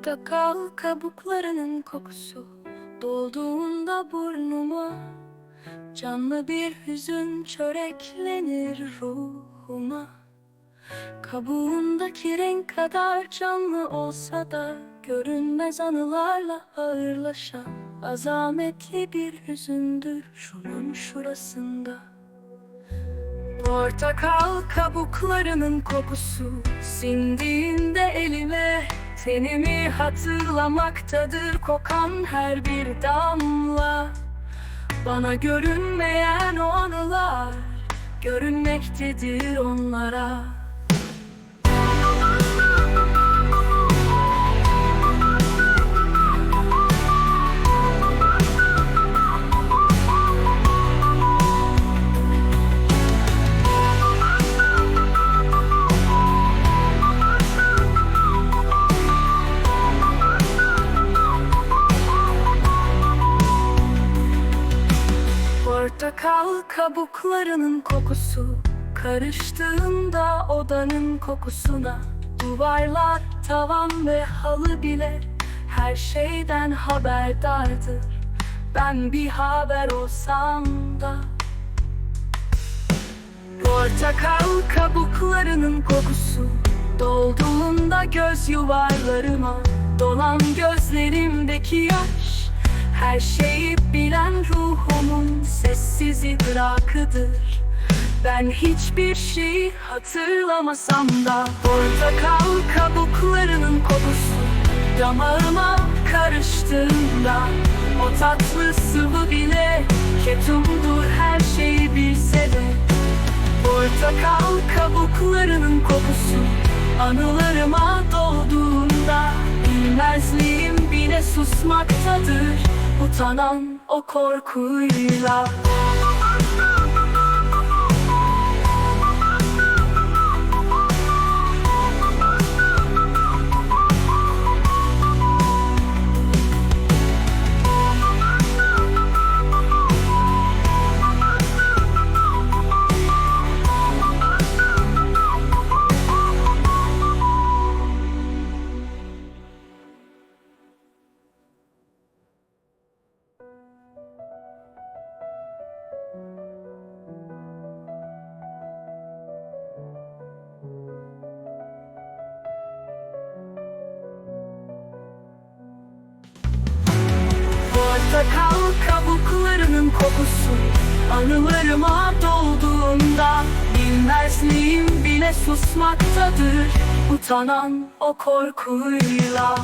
Portakal kabuklarının kokusu. Dolduğunda burnuma Canlı bir hüzün çöreklenir ruhuma. Kabuğundaki renk kadar canlı olsa da Görünmez anılarla ağırlaşan Azametli bir hüzündür şunun şurasında. Portakal kabuklarının kokusu Sindiğinde elime Tenimi hatırlamaktadır kokan her bir damla. Bana görünmeyen o anılar Görünmektedir onlara Portakal kabuklarının kokusu. Karıştığında odanın kokusuna. Duvarlar, tavan ve halı bile Her şeyden haberdardır. Ben bir haber olsam da. Portakal kabuklarının kokusu. Dolduğunda göz yuvarlarıma Dolan gözlerimdeki yaş. Her şeyi ruhumun sessiz idrakıdır. Ben hiçbir şeyi hatırlamasam da Portakal kabuklarının kokusu Damağıma karıştığında O tatlı sıvı bile Ketumdur her şeyi bilse de. Portakal kabuklarının kokusu Anılarıma dolduğunda Bilmezliğim bile susmaktadır. Utanan o korkuyla Portakal kabuklarının kokusu. Anılarıma dolduğunda Bilmezliğim bile susmaktadır. Utanan o korkuyla